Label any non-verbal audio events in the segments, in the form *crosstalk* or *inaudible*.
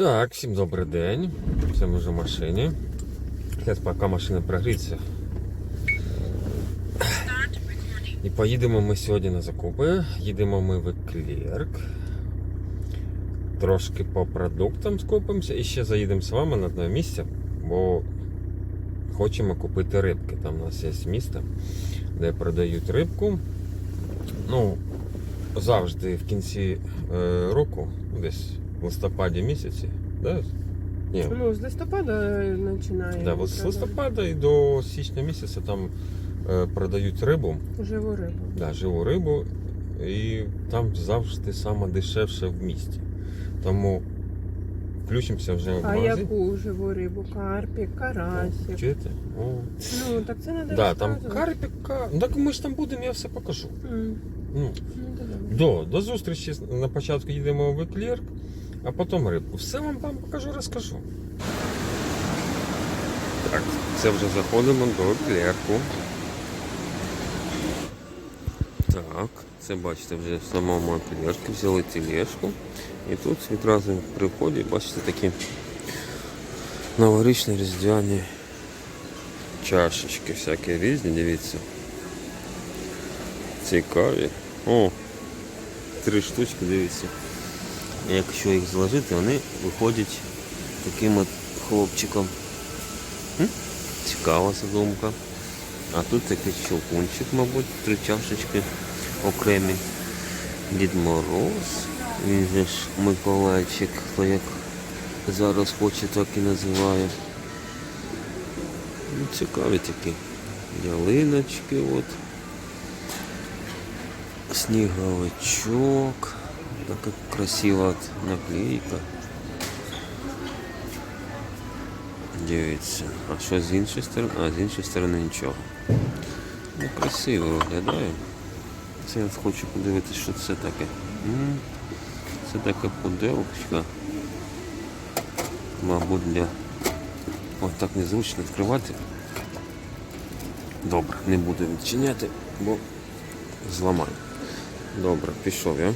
Так, всім добрий день. Це ми вже в машині. Зараз поки машина прогріється. І поїдемо ми сьогодні на закупи. Їдемо ми в Еклерк. Трошки по продуктам скупимося і ще заїдемо з вами на одне місце, бо хочемо купити рибки. Там у нас є місто, де продають рибку. Ну, завжди в кінці е, року, десь в листопаді місяці. Да? Ні, Ну, з листопада починає. да, от з листопада і до січня місяця там е, продають рибу, Живу рибу. да, живу рибу, і там завжди саме дешевше в місті. Тому включимося вже в А магазин. яку живу рибу? Карпік, карасик. Чуєте? О. Ну, так це треба Да, там розказувати. карпіка. Ну так ми ж там будемо, я все покажу. М, Ну, Ну. До, до зустрічі на початку їдемо в Еклерк, а потім рибку. Все вам там покажу, розкажу. Так, це вже заходимо до Еклерку. Так, це бачите, вже в самому Еклерку взяли тележку. І тут відразу при вході, бачите, такі новорічні різдвяні чашечки, всякі різні, дивіться. Цікаві. О, три штучки, дивіться. Якщо їх зложити, вони виходять таким от хлопчиком. Цікава задумка. А тут такий щелкунчик, мабуть, три чашечки окремі. Дід Мороз. Він же ж Миколайчик, хто як зараз хоче, так і називає. Ну, цікаві такі. Ялиночки от. Сніговичок. Така красива от наклейка. Дивіться. А що з іншої сторони? А, з іншої сторони нічого. Ну, красиво виглядає. Це я хочу подивитися, що це таке. Це така пуделочка. Мабуть, для... Ось так незручно відкривати. Добре, не буду відчиняти, бо зламаю. Добре, пішов я.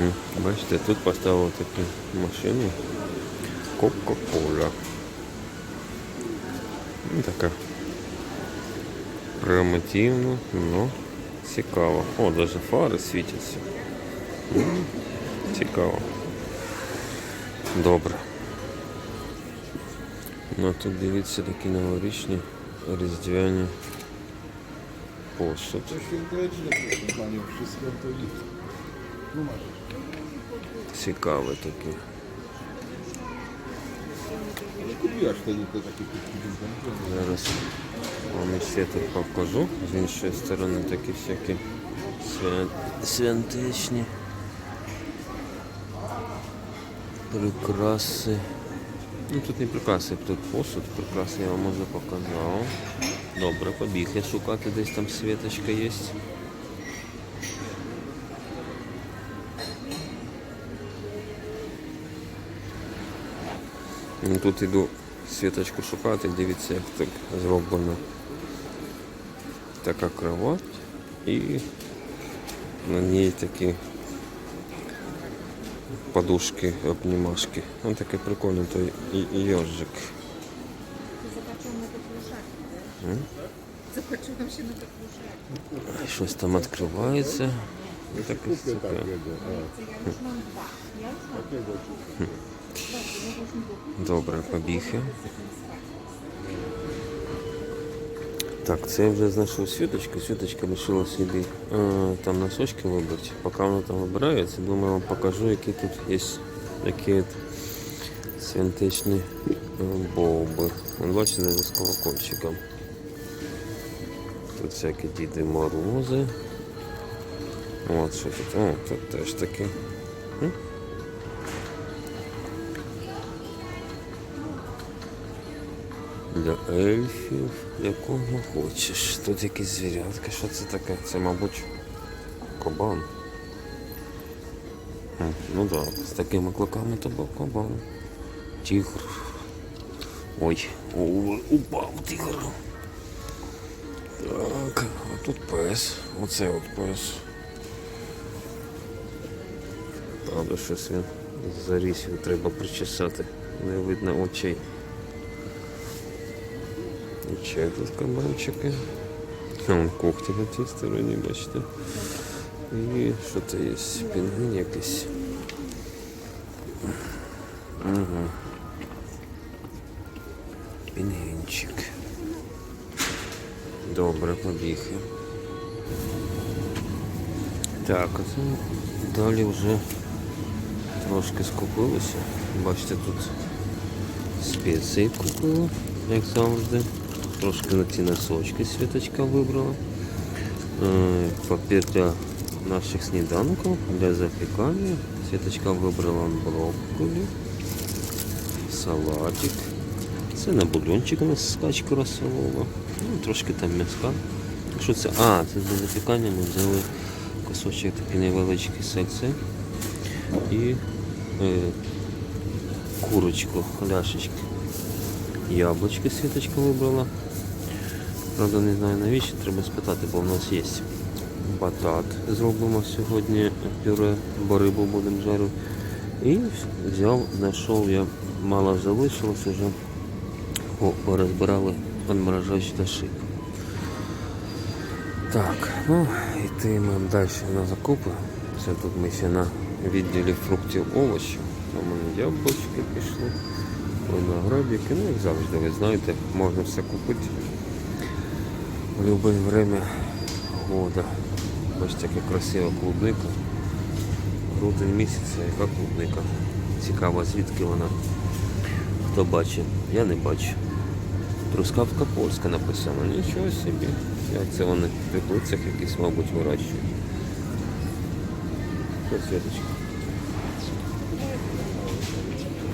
М, Бачите, тут поставив таку машину. Кока-кола. Ну, Така примітивна, но цікаво. О, навіть фари світяться. М, Цікаво. Добре. Ну тут дивіться такі новорічні різдвяні посуд. To takie kuki Зараз вам ще тут покажу. З іншої сторони такі всякі свя... святичні прикраси. Ну тут не прикраси, тут посуд, прикраси я вам вже показав. Добре, побіг я шукати, десь там світочка є. Тут іду світочку шукати, дивіться, як так зроблено. Така кровать і на ній такі подушки, обнімашки. Ось таке прикольне той і- і йожик. Zobaczyłam na taką żartę. М? Zobaczyłam się na taką żartę. Щось там відкривається. І no już mi kupić. Добре, побіги. Так, це я вже знайшов світочку. Світочка вирішила собі е, там носочки вибрати. Поки вона там вибирається, думаю, вам покажу, які тут є такі от святичні е, бовби. Вон бачите, з колокольчиком. Тут всякі Діди Морози. От що тут. О, тут теж такі. Для ельфів, якого хочеш. Тут якісь звірятки, що це таке? Це, мабуть, кабан. Ну так, да, з такими кликами то був кабан. Тігр. Ой, ой, упав тігр. Так, а тут пес. Оце от пес. Правда, щось він Заріс його треба причесати. Не видно очей. Ще тут кабанчики. Вон когті на тій стороні, бачите. І що це є? Пінгвін якийсь. Угу. Пінгвінчик. Добре, побігли. Так, а далі вже трошки скупилися. Бачите, тут спеції купила, як завжди. Трошки на ці носочки світочка вибрала. Е, Папір для наших сніданків, для запікання. Світочка вибрала брокколі, салатик. Це на бульончик у нас скачка розсолова. Ну, трошки там м'яска. Що це? А, це для запікання ми взяли кусочок такий невеличкий сальце і курочку, ляшечки. Яблучки світочка вибрала. Правда, не знаю навіщо, треба спитати, бо в нас є батат. Зробимо сьогодні пюре, бо рибу будемо жарити. І взяв, знайшов я, мало залишилось вже. О, порозбирали відморожаючі шип. Так, ну йти ми далі на закупи. Це тут ми ще на відділі фруктів овочів. У мене яблучки пішли, виноградики, ну як завжди, ви знаєте, можна все купити в будь-яке время года. Бачите, яка красива клубника. Грудень місяця, яка клубника. Цікаво, звідки вона. Хто бачить, я не бачу. Трускавка польська написано. Нічого собі. Як це вони в теплицях якісь, мабуть, вирощують. Що?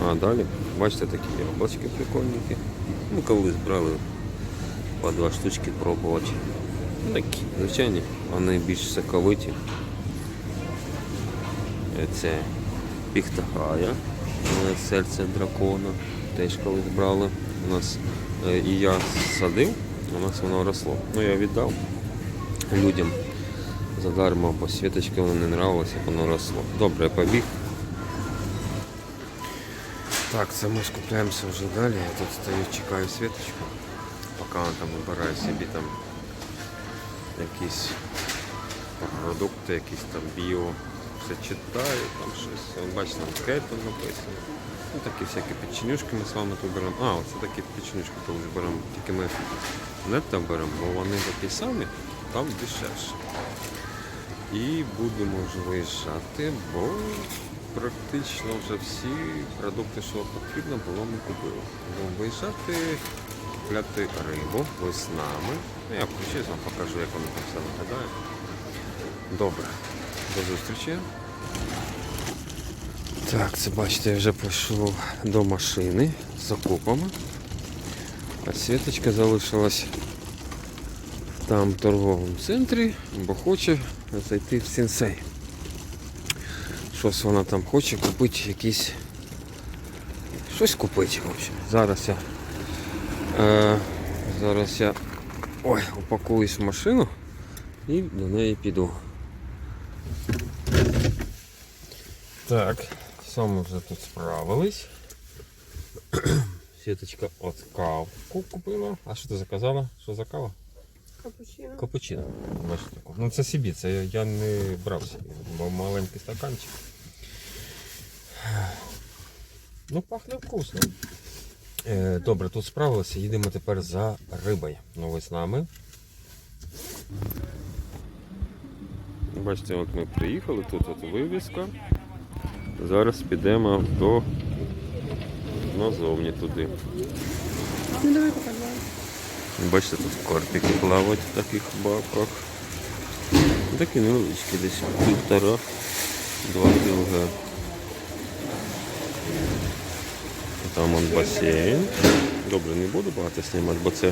А далі, бачите, такі яблочки прикольненькі. Ну, колись брали по два штучки пробувати. Такі, звичайні, вони більш соковиті. Це піхтагая, серце дракона. Теж колись брали. У нас е, і я садив, у нас воно росло. Ну я віддав людям задармо, бо світочки воно не нравилось, воно росло. Добре, побіг. Так, це ми скупляємося вже далі. Я тут стою, чекаю світочку, поки вона там вибирає собі там якісь продукти, якісь там біо. Все читаю, там щось. Бачите, там кето написано. Ну такі всякі печенюшки ми з вами тут беремо. А, оце такі печенюшки тут беремо. Тільки ми не там беремо, бо вони такі самі, там дешевше. І будемо вже виїжджати, бо практично вже всі продукти, що потрібно було, ми купили. Будемо виїжджати, купляти рибу, ви з нами. Ну, я включусь, вам покажу, як воно там все виглядає. Добре, до зустрічі. Так, це бачите, я вже прийшов до машини з закупами. А Світочка залишилась там в торговому центрі, бо хоче зайти в сенсей. Щось вона там хоче купити якісь. Щось купити, в общем. Зараз я. Е, зараз я ой, упакуюсь в машину і до неї піду. Так, все ми вже тут справились. Сіточка от кавку купила. А що ти заказала? Що за кава? Капучино. Капучино. Бачите таку. Ну це собі, це я- я не брав собі, бо маленький стаканчик. Ну, пахне вкусно. Е, добре, тут справилися, їдемо тепер за рибою. Ну ви з нами. Бачите, от ми приїхали, тут от вивіска. Зараз підемо до назовні туди. Ну давай покажемо. Бачите, тут карпики плавають в таких баках. Такі невеличкі, десь півтора, два кілога. Там он басейн. Добре, не буду багато знімати, бо це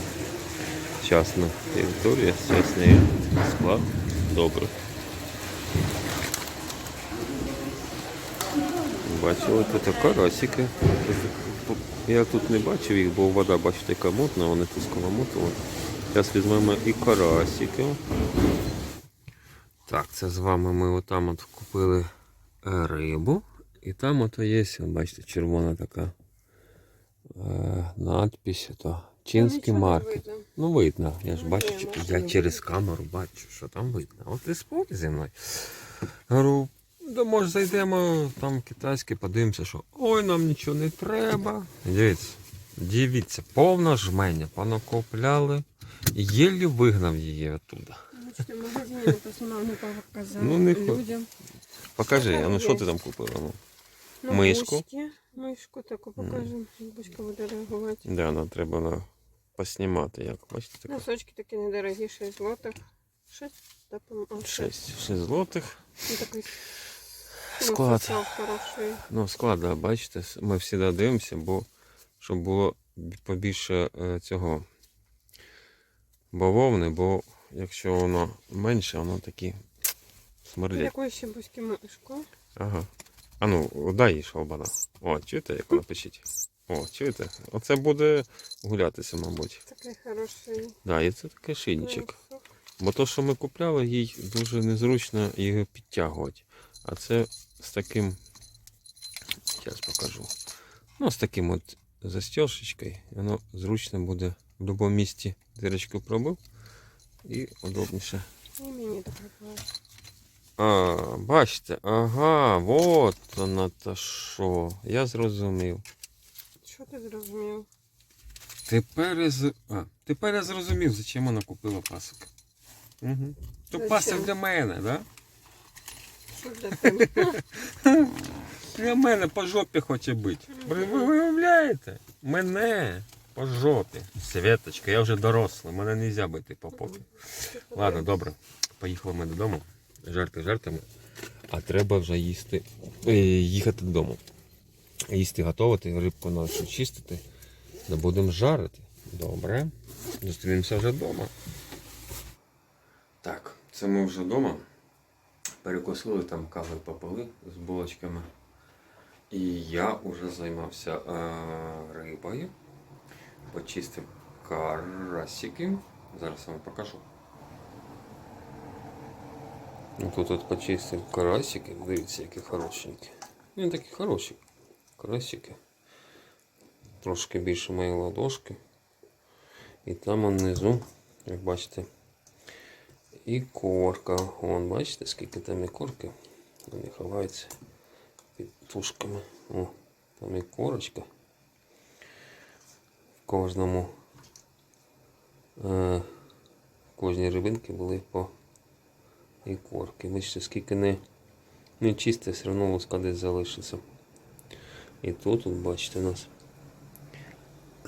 частна територія, частний склад. Добре. Бачили тут карасики. Я тут не бачив їх, бо вода, бачите, яка мутна, вони тут сколамутили. Зараз візьмемо і карасики. Так, це з вами ми отам от купили е, рибу І там ото є, бачите, червона така е, надпись, то Нічого не видно. Ну, видно, я ж Ну, бачу, може, я через камеру бачу, що там видно. От ти спорт зі мною. Говорю, да може зайдемо там китайське, подивимося, що ой, нам нічого не треба. Дивіться, дивіться, повна жменя, понакопляли. Єлі вигнав її оттуда. В Ну, не людям. Покажи, а ну що ти там купила? Ну? Ну, Мишку. Мишки. Мишку таку покажемо, бочка буде реагувати. Да, нам треба на... поснімати, як бачите, так. Носочки такі недорогі, 6 злотих. 6, так, по-моєму, 6, 6 злотих. Ну, такий Склад. хороший. Ну, склад, да, бачите, ми завжди дивимося, бо щоб було побільше е, цього бавовни, бо якщо воно менше, воно такі смердять. Якої ще бузьки мишку? Ага. А ну, дай їй шалбана. О, чуєте, як вона пишіть? О, чуєте? Оце буде гулятися, мабуть. Такий хороший. Да, і це такий носок. Бо то, що ми купляли, їй дуже незручно його підтягувати. А це з таким. Зараз покажу. Ну, з таким от застежечкою. Воно зручно буде в будь-якому місці дирочку пробив. І удобніше. І мені таке було. А, бачите, ага, от вона та що. Я зрозумів. Що ти зрозумів? Тепер я, з... а, тепер я зрозумів, зачем вона купила пасок. Угу. То пасок для мене, так? Да? Для *laughs* мене по жопі хоче бути. Ви, ви виявляєте? Мене по жопі. Світочка, я вже дорослий, мене не можна бити по попі. Ладно, добре. Поїхали ми додому. Жарти жартами. А треба вже їсти. е, їхати додому. Їсти готувати, рибку нашу чистити. Да будемо жарити. Добре. Зустрінемося вже вдома. Так, це ми вже вдома. Перекусили там кави попили з булочками. І я вже займався е, рибою. Почистив карасики. Зараз вам покажу. Ну, Тут от почистив карасики. Дивіться, які хорошенькі. Він такі хороші карасики. Трошки більше моєї ладошки. І там внизу, як бачите, і корка. Вон, бачите, скільки там і корки. Вони ховаються під тушками. О, там і корочка. В кожному е, кожній рибинці були по і корки. Бачите, скільки не, не чисте, все одно луска десь залишиться. І тут, тут бачите, у нас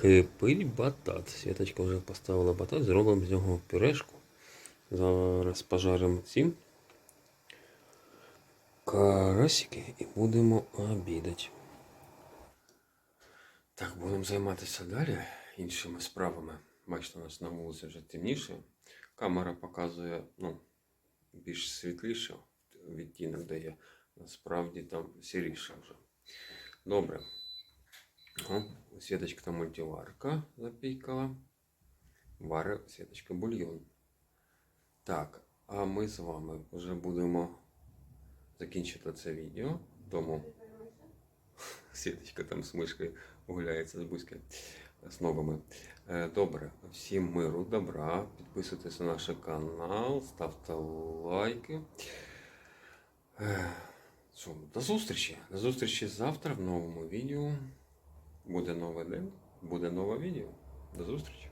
кипить батат. Світочка вже поставила батат, зробимо з нього пюрешку. Зараз пожаримо ці карасики і будемо обідати. Так, будемо займатися далі іншими справами. Бачите, у нас на вулиці вже темніше. Камера показує ну, більш світліше відтінок дає. Насправді там сіріше вже. Добре. О, Світочка мультиварка запікала. Вари Світочка бульйон. Так, а ми з вами вже будемо закінчити це відео. Тому *laughs* Світочка там з мишкою гуляється з бузькою з новими. Е, Добре, всім миру, добра. Підписуйтесь на наш канал, ставте лайки. Е, до зустрічі. До зустрічі завтра в новому відео. Буде новий день, буде нове відео. До зустрічі.